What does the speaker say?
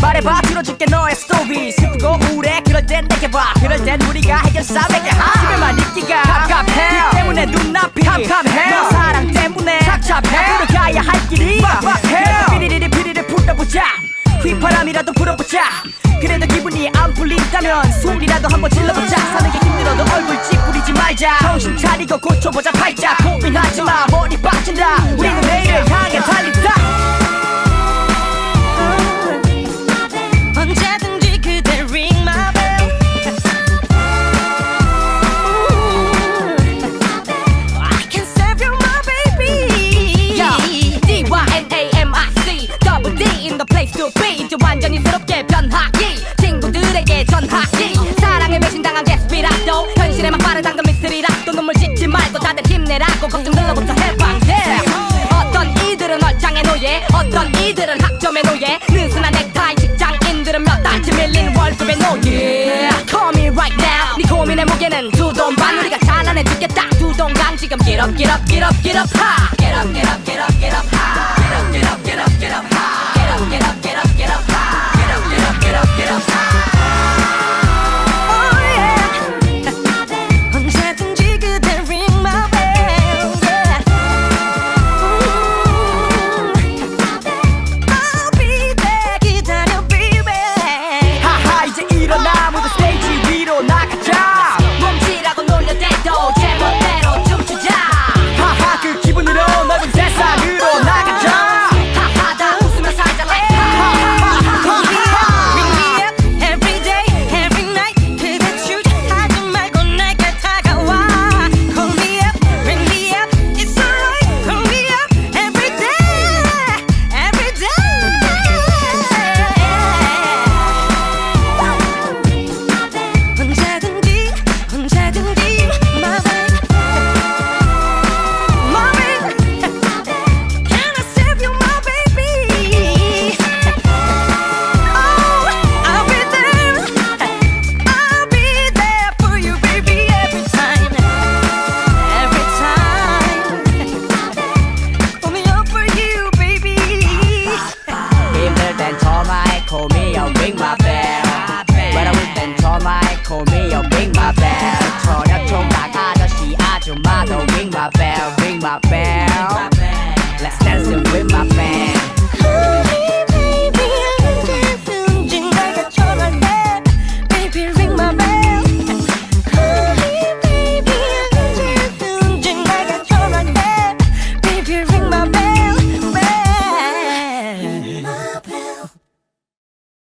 말해봐 들어줄게 너의 스토리 슬프고 우울해 그럴 땐 내게 봐. 그럴 땐 우리가 해결사에게 하. 집에만 있기가 갑갑해. 그 때문에 눈앞이 캄캄해. 너 사랑 때문에 착잡해. 앞으로 가야 할 길이 막막해. 비리리리 비리를 풀어보자. 휘파람이라도 불어보자. 그래도 기분이 안 풀린다면 소리라도 한번 질러보자. 사는 게 힘들어도 얼굴 찌푸리지 말자. 정신 차리고 고쳐보자. 팔 이제 완전히 새롭게 변하기. 친구들에게 전하기. 사랑에 배신당한 게스피라도 현실에 막 빠르단 건 미스리라도 눈물 짓지 말고 다들 힘내라고 걱정들로부터 해방돼 어떤 이들은 얼짱의 노예 어떤 이들은 학점의 노예 느슨한 넥타이 직장인들은 몇 달째 밀린 월급의 노예 Call me right now. 네 고민의 무게는 두돈 반. 우리가 잘라내 주겠다. 두 동강 지금 get up get up get up get up high get up get up get up get up high get up get up call me up ring my bell 외로울 땐 전화해 call me up ring my bell